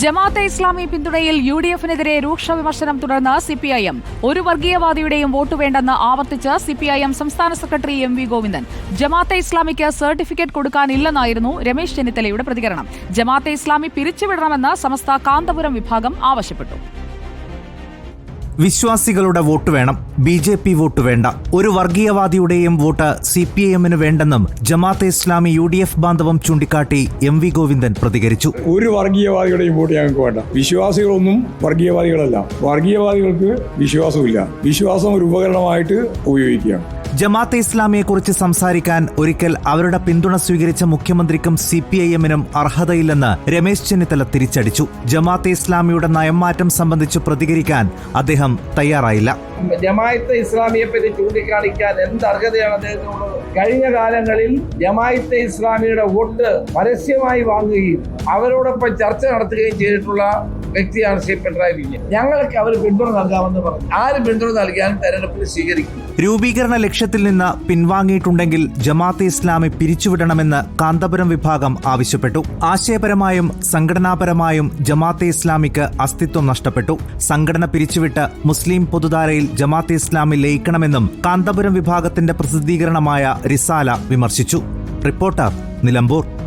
ജമാഅത്തെ ഇസ്ലാമി പിന്തുണയിൽ U D എഫിനെതിരെ രൂക്ഷ വിമർശനം തുടർന്ന് സിപിഐഎം. ഒരു വർഗീയവാദിയുടെയും വോട്ട് വേണ്ടെന്ന് ആവർത്തിച്ച് സിപിഐഎം സംസ്ഥാന secretary M V Govindan. Jamaat-e ഇസ്ലാമിക്ക് സർട്ടിഫിക്കറ്റ് കൊടുക്കാനില്ലെന്നായിരുന്നു രമേശ് ചെന്നിത്തലയുടെ പ്രതികരണം. ജമാഅത്തെ ഇസ്ലാമി പിരിച്ചുവിടണമെന്ന് സമസ്ത കാന്തപുരം വിഭാഗം ആവശ്യപ്പെട്ടു. വിശ്വാസികളുടെ വോട്ട് വേണം. ബി ജെ പി വോട്ട് വേണ്ട. ഒരു വർഗീയവാദിയുടെയും വോട്ട് സി പി ഐ എമ്മിന് വേണ്ടെന്നും Jamaat-e Islami U D F ബാന്ധവം ചൂണ്ടിക്കാട്ടി എം വി ഗോവിന്ദൻ പ്രതികരിച്ചു. ഒരു വർഗീയവാദിയുടെയും വോട്ട് ഞങ്ങൾക്ക് വേണ്ട. വിശ്വാസികളൊന്നും വർഗീയവാദികളല്ല. വർഗീയവാദികൾക്ക് വിശ്വാസമില്ല. വിശ്വാസം ഒരു ഉപകരണമായിട്ട് ഉപയോഗിക്കുകയാണ്. ജമാഅത്തെ ഇസ്ലാമിയെക്കുറിച്ച് സംസാരിക്കാൻ ഒരിക്കൽ അവരുടെ പിന്തുണ സ്വീകരിച്ച മുഖ്യമന്ത്രിക്കും സി പി ഐ എമ്മിനും അർഹതയില്ലെന്ന് രമേശ് ചെന്നിത്തല തിരിച്ചടിച്ചു. ജമാഅത്തെ ഇസ്ലാമിയുടെ നയംമാറ്റം സംബന്ധിച്ച് പ്രതികരിക്കാൻ അദ്ദേഹം തയ്യാറായില്ല. ജമായത്തെ ഇസ്ലാമിയെ പറ്റി ചൂണ്ടിക്കാണിക്കാൻ എന്ത് അർഹതയാണ് അദ്ദേഹത്തിനോട്? കഴിഞ്ഞ കാലങ്ങളിൽ ജമായത്തെ ഇസ്ലാമിയുടെ വോട്ട് പരസ്യമായി വാങ്ങുകയും അവരോടൊപ്പം ചർച്ച നടത്തുകയും ചെയ്തിട്ടുള്ള വ്യക്തിയാണ് ശ്രീ പിണറായി വിജയൻ ഞങ്ങൾക്ക് അവർ പിന്തുണ നൽകാമെന്ന് പറഞ്ഞു. ആര് പിന്തുണ നൽകിയാലും തെരഞ്ഞെടുപ്പിൽ സ്വീകരിക്കും. രൂപീകരണ ലക്ഷ്യത്തിൽ നിന്ന് പിൻവാങ്ങിയിട്ടുണ്ടെങ്കിൽ ജമാഅത്തെ ഇസ്ലാമി പിരിച്ചുവിടണമെന്ന് കാന്തപുരം വിഭാഗം ആവശ്യപ്പെട്ടു. ആശയപരമായും സംഘടനാപരമായും ജമാഅത്തെ ഇസ്ലാമിക്ക് അസ്തിത്വം നഷ്ടപ്പെട്ടു. സംഘടന പിരിച്ചുവിട്ട് മുസ്ലിം പൊതുധാരയിൽ ജമാഅത്തെ ഇസ്ലാമി ലയിക്കണമെന്നും കാന്തപുരം വിഭാഗത്തിന്റെ പ്രസിദ്ധീകരണമായ റിസാല വിമർശിച്ചു. റിപ്പോർട്ടർ നിലമ്പൂർ.